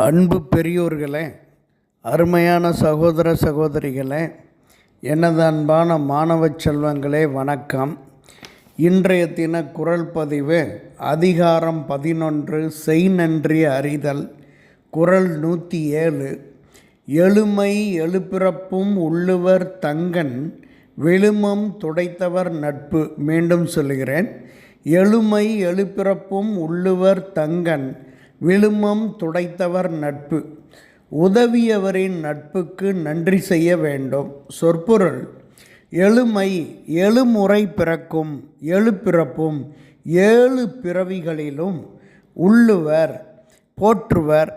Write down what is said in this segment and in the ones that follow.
அன்பு பெரியோர்களே அருமையான சகோதர சகோதரிகளே எனது அன்பான மாணவ செல்வங்களே வணக்கம். இன்றைய தின குரல் பதிவு அதிகாரம் பதினொன்று செய் நன்றி அறிதல் குரல் நூற்றி ஏழு எழுமை எழுபிறப்பும் உள்ளுவர் தங்கன் விழுமம் துடைத்தவர் நட்பு மீண்டும் சொல்கிறேன் எழுமை எழுபிறப்பும் உள்ளுவர் தங்கன் விழுமம் துடைத்தவர் நட்பு. உதவியவரின் நட்புக்கு நன்றி செய்ய வேண்டும். சொற்பொருள் எழுமை எழுமுறை பிறக்கும் எழுப்பிறப்பும் ஏழு பிறவிகளிலும் உள்ளுவர் போற்றுவர்.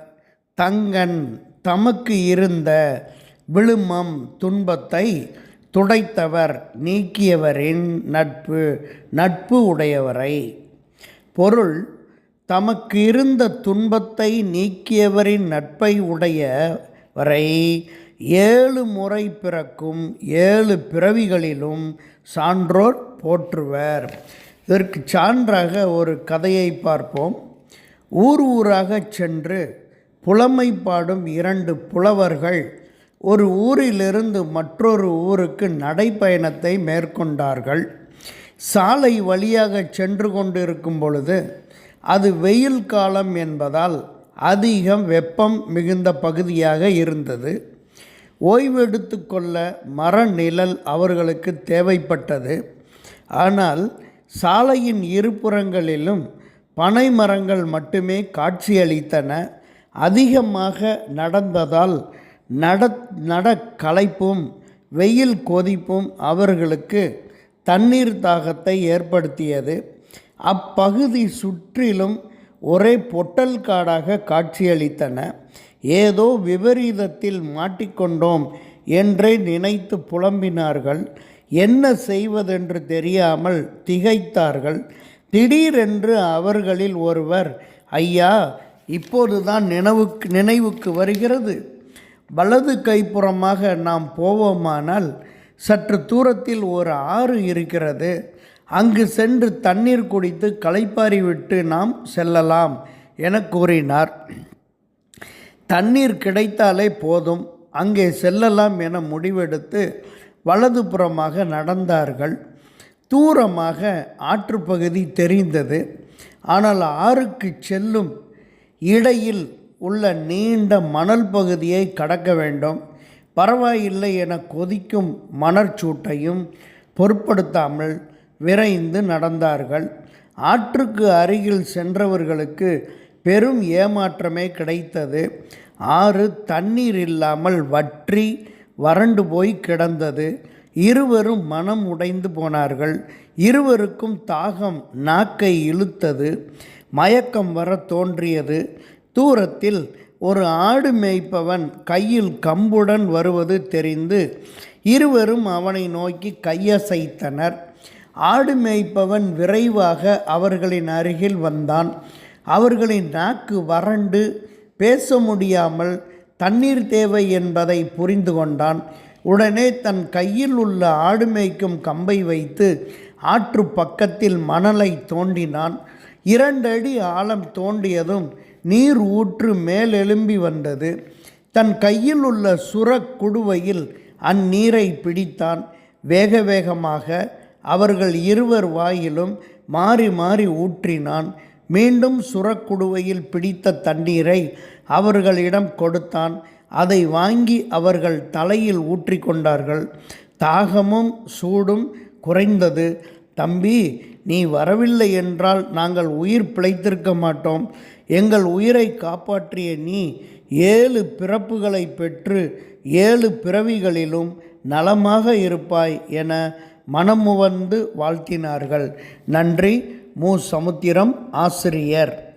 தங்கன் தமக்கு இருந்த விழுமம் துன்பத்தை துடைத்தவர் நீக்கியவரின் நட்பு நட்பு உடையவரை. பொருள் தமக்கு இருந்த துன்பத்தை நீக்கியவரின் நட்பை உடைய வரை ஏழு முறை பிறக்கும் ஏழு பிறவிகளிலும் சான்றோர் போற்றுவர். இதற்கு சான்றாக ஒரு கதையை பார்ப்போம். ஊர் ஊராக சென்று புலமை பாடும் இரண்டு புலவர்கள் ஒரு ஊரிலிருந்து மற்றொரு ஊருக்கு நடைப்பயணத்தை மேற்கொண்டார்கள். சாலை வழியாக சென்று கொண்டிருக்கும் பொழுது அது வெயில் காலம் என்பதால் அதிகம் வெப்பம் மிகுந்த பகுதியாக இருந்தது. ஓய்வெடுத்து கொள்ள மர நிழல் அவர்களுக்கு தேவைப்பட்டது. ஆனால் சாலையின் இருபுறங்களிலும் பனை மரங்கள் மட்டுமே காட்சியளித்தன. அதிகமாக நடந்ததால் நட நட களைப்பும் வெயில் கொதிப்பும் அவர்களுக்கு தண்ணீர் தாகத்தை ஏற்படுத்தியது. அப்பகுதி சுற்றிலும் ஒரே பொட்டல் காடாக காட்சியளித்தன. ஏதோ விபரீதத்தில் மாட்டிக்கொண்டோம் என்றே நினைத்து புலம்பினார்கள். என்ன செய்வதென்று தெரியாமல் திகைத்தார்கள். திடீரென்று அவர்களில் ஒருவர் ஐயா இப்போதுதான் நினைவுக்கு நினைவுக்கு வருகிறது. வலது கைப்புறமாக நாம் போவோமானால் சற்று தூரத்தில் ஒரு ஆறு இருக்கிறது. அங்கு சென்று தண்ணீர் குடித்து களைப்பாரி விட்டு நாம் செல்லலாம் என கூறினார். தண்ணீர் கிடைத்தாலே போதும் அங்கே செல்லலாம் என முடிவெடுத்து வலதுபுறமாக நடந்தார்கள். தூரமாக ஆற்றுப்பகுதி தெரிந்தது. ஆனால் ஆறுக்கு செல்லும் இடையில் உள்ள நீண்ட மணல் பகுதியை கடக்க வேண்டும். பரவாயில்லை என கொதிக்கும் மணற்சூட்டையும் பொருட்படுத்தாமல் விரைந்து நடந்தார்கள். ஆற்றுக்கு அருகில் சென்றவர்களுக்கு பெரும் ஏமாற்றமே கிடைத்தது. ஆறு தண்ணீர் இல்லாமல் வற்றி வறண்டு போய் கிடந்தது. இருவரும் மனம் உடைந்து போனார்கள். இருவருக்கும் தாகம் நாக்கை இழுத்தது. மயக்கம் வர தோன்றியது. தூரத்தில் ஒரு ஆடு மேய்ப்பவன் கையில் கம்புடன் வருவது தெரிந்து இருவரும் அவனை நோக்கி கையசைத்தனர். ஆடு மேய்ப்பவன் விரைவாக அவர்களின் அருகில் வந்தான். அவர்களின் நாக்கு வறண்டு பேச முடியாமல் தண்ணீர் தேவை என்பதை புரிந்து கொண்டான். உடனே தன் கையில் உள்ள ஆடு மேய்க்கும் கம்பை வைத்து ஆற்று பக்கத்தில் மணலை தோண்டினான். இரண்டடி ஆழம் தோண்டியதும் நீர் ஊற்று மேலெலும்பி வந்தது. தன் கையில் உள்ள சுரக் குடுவையில் அந்நீரை பிடித்தான். வேக வேகமாக அவர்கள் இருவர் வாயிலும் மாறி மாறி ஊற்றினான். மீண்டும் சுரக்குடுவையில் பிடித்த தண்ணீரை அவர்களிடம் கொடுத்தான். அதை வாங்கி அவர்கள் தலையில் ஊற்றி கொண்டார்கள். தாகமும் சூடும் குறைந்தது. தம்பி நீ வரவில்லை என்றால் நாங்கள் உயிர் பிழைத்திருக்க மாட்டோம். எங்கள் உயிரை காப்பாற்றிய நீ ஏழு பிறப்புகளை பெற்று ஏழு பிறவிகளிலும் நலமாக இருப்பாய் என மனமுவந்து வாழ்த்தினார்கள். நன்றி. மு சமுத்திரம் ஆசிரியர்.